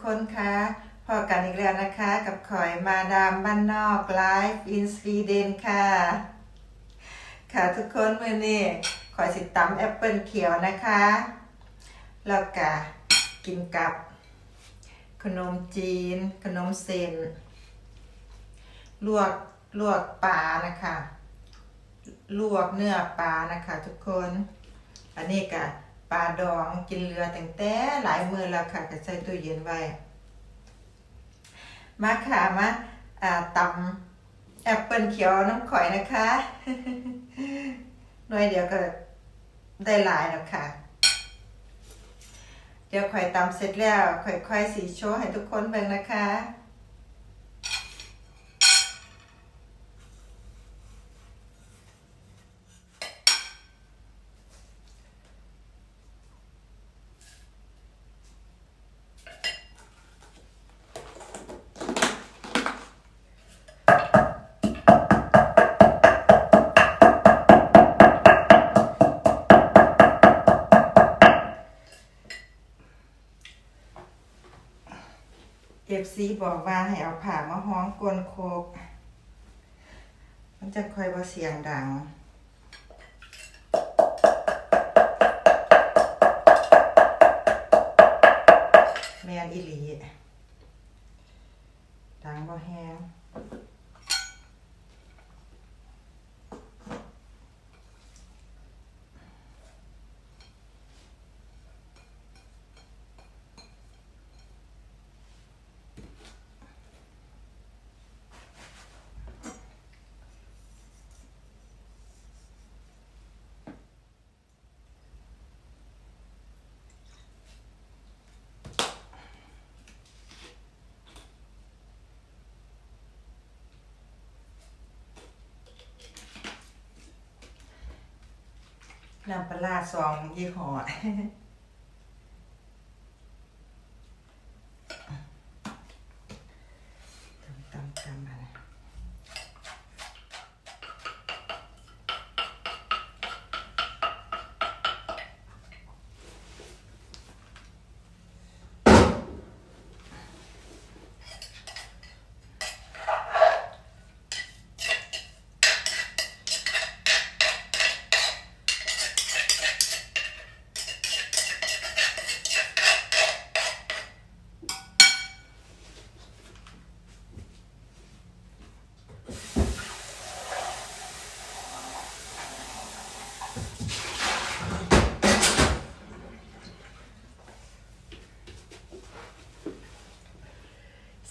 ดีค่ะทุกคนคะพอกันอีกแล้วนะคะ กับขอยมาดามบ้านนอกไลฟ์อินสวีเดนค่ะ ค่ะทุกคนมื่อนี้ข่อยสิตำแอปเปิลเขียวนะคะ แล้วก็กินกับ ขนมจีน ขนมเส้นลวกลวกปลานะคะ ลวกเนื้อปลานะคะ ทุกคน อันนี้ก็ ปลาดองกินเรือแต่งแต่หลายมือแล้วค่ะก็ใส่ตู้เย็นไว้ มาค่ะมาอาตำแอปเปิลเขียวน้ำข่อยนะคะหน่วยเดียวก็ได้หลายแล้วค่ะ เดี๋ยวข่อยตำเสร็จแล้วค่อยๆสีโชว์ให้ทุกคนเบิ่งนะคะ ซีบอกว่าให้เอาผ่ามาห้องกวนโคก มันจะค่อยว่าเสียงดังแมนอิลีดังบ่แห้ง น้ำปลาร้าซองยี่ห้อ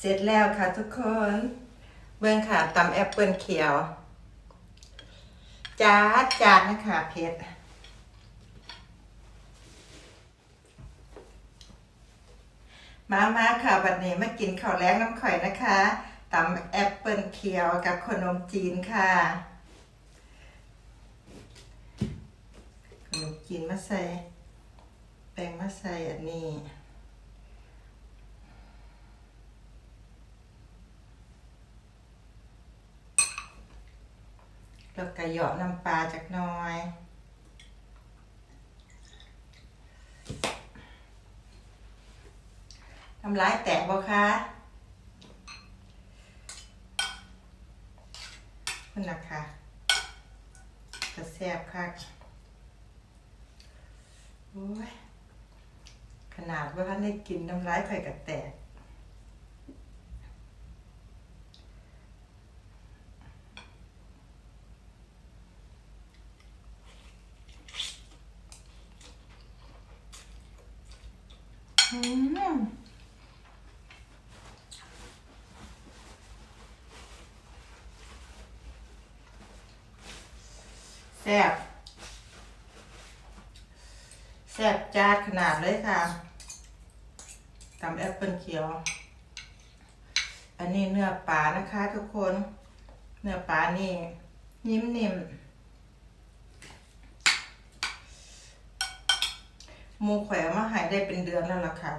เสร็จแล้วค่ะทุกคน เบื้องค่ะตำแอปเปิลเขียวจาดจาดนะคะเพชรมามาค่ะวันนี้มากินข้าวแล้งน้ำข่อยนะคะตำแอปเปิลเขียวกับขนมจีนค่ะขนมจีนมาใส่ แป้งมาใส่อันนี้ แล้วก็ เหยาะน้ำปลาจากน้อย ทำร้ายแตกบ่คะนั่นแหละค่ะกระแซบค่ะโอ้ยขนาดว่าท่านได้กินน้ำร้ายไข่กับแตก แซ่บแซ่บจาดขนาดเลยค่ะตำแอปเปิลเขียว อันนี้เนื้อปลานะคะทุกคน เนื้อปลานี่นิ่มๆ มูแขวอยามาหายได้เป็นเดือนแล้วล่ะค่ะ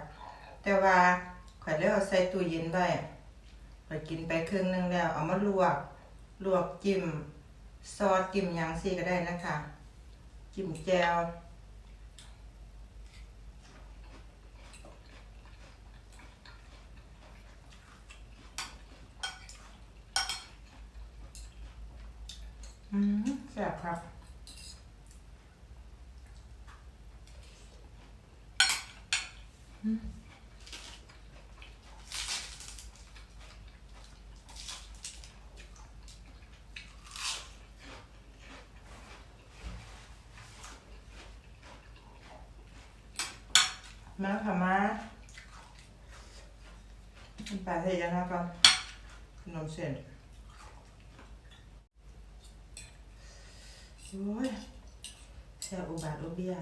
แต่ว่าแข่อยได้เอาใส่ตู้เย็นไว้ข่กินไปครึ่งนึงแล้ว เอามาลวก ลวกจิ้มซอสจิ้มยางซีก็ได้นะคะจิ้มแจวอืมแซ่บครับ มาค่ะมาไปเทียนนะก่อนขนมเส้นโอ้ยแซ่บอุบาทอุเบีย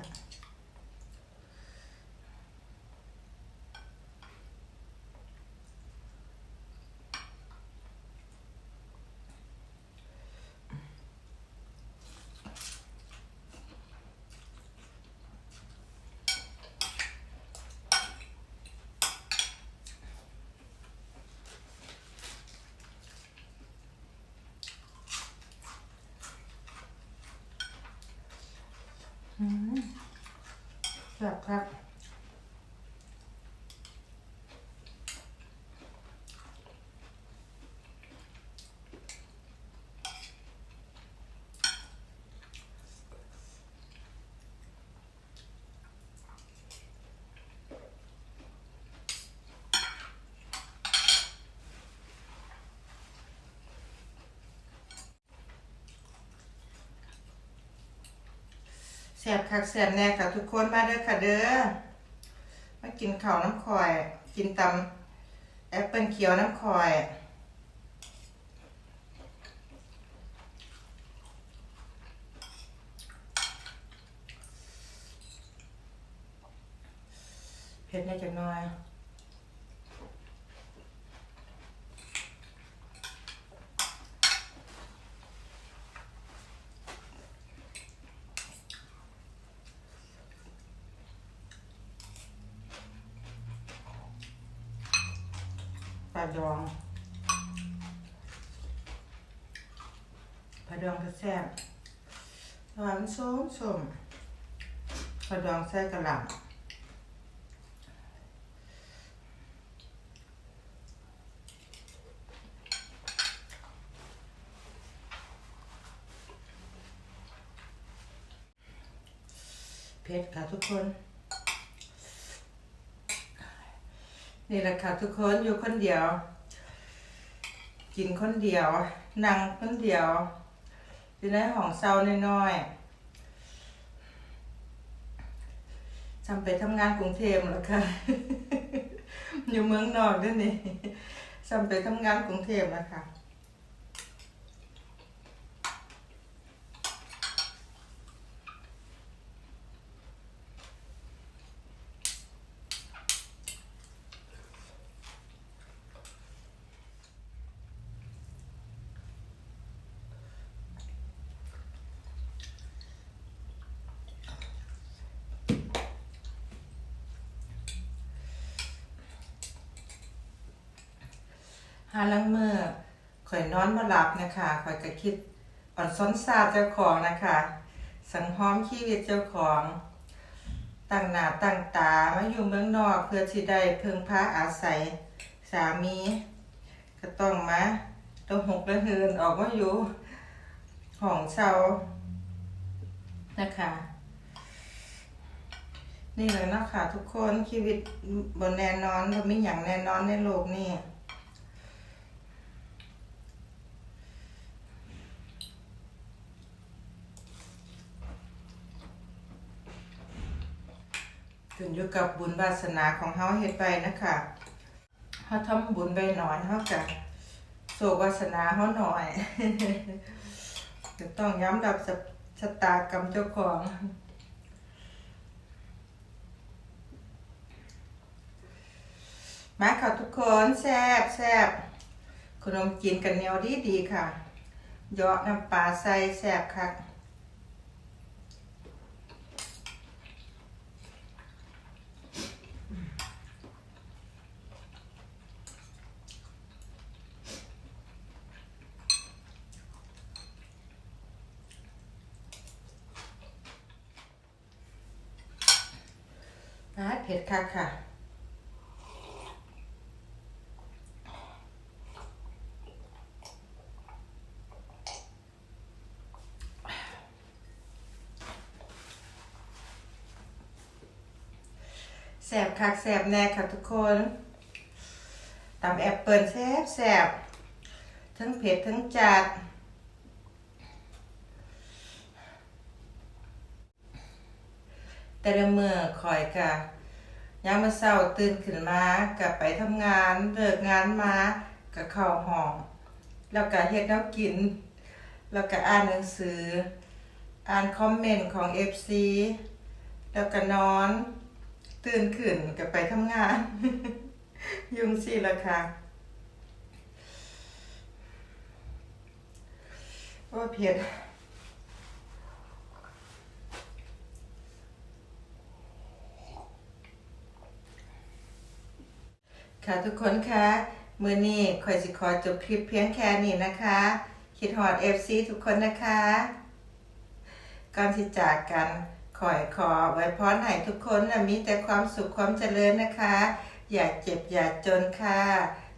อืม แซ่บครับ ซ่บคักแซ่บแน่ค่ะทุกคนมาเด้อค่ะเด้อมากินข้าวน้ำข่อย กินตำแอปเปิลเขียวน้ำข่อยเผ็ดแน่จังน้อย ลาดองปลาดองก็แซ่บหวานส้มส้มปลาดองใส่กระหล่ำเผ็ดค่ะทุกคน นี่แหละค่ะทุกคนอยู่คนเดียว กินคนเดียว นั่งคนเดียวอยู่ในห้องเศร้าน้อยๆจำไปทำงานกรุงเทพแล้วค่ะ อยู่เมืองนอกด้วยนี่จำไปทำงานกรุงเทพแล้วค่ะ หาลังมือข่อยนอนมาหลับนะคะข่อยก็คิดอ่อนซ้อนซาเจ้าของนะคะ สังหอมชีวิตเจ้าของตั้งหน้าตั้งตามาอยู่เมืองนอกเพื่อที่ได้เพิ่งพาอาศัยสามี ก็ต้องมาต้องหกระเฮืนออกมาอยู่ห้องเช่านะคะ นี่เลยนะคะทุกคนชีวิตบนแน่นอนบ่มีอย่างแน่นอนในโลกนี้ ขึ้นอยู่กับบุญวาสนาของเฮาเฮ็ดไปนะคะเฮาทำบุญไปหน่อยเฮาก็โศกวาสนาเฮาหน่อยจะต้องย้ำรับชะตากรรมเจ้าของมาค่ะทุกคนแซ่บแซ่บขนมจีนกันเนียวดีดีค่ะเยาะน้ำปลาใส่แซ่บค่ะ เผ็ดคักค่ะแสบคักแสบแน่ค่ะทุกคนตำแอปเปิลแสบแสบทั้งเผ็ดทั้งจัดแต่ละเมื่อคอยกะ ยามมาเศร้าตื่นขึ้นมากับไปทำงานเลิกงานมากับเข้าห้อง แล้วก็เฮ็ดแน้ำกิน แล้วก็อ่านหนังสือ อ่านคอมเมนต์ของ FC แล้วก็นอน ตื่นขึ้นก็ไปทำงาน ยุ่งสิละค่ะโอ้เผ็ด ค่ะทุกคนคะมือนี้ข่อยสิขอจบคลิปเพียงแค่นี้นะคะ คิดฮอด FC ทุกคนนะคะก่อนที่จากกันขอยขอไว้พรให้ทุกคนนะมีแต่ความสุขความเจริญนะคะ อย่าเจ็บอย่าจนค่ะ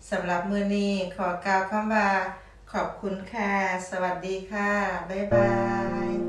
สำหรับมือนี้ขอกล่าวคำว่าขอบคุณค่ะ สวัสดีค่ะ บ๊ายบาย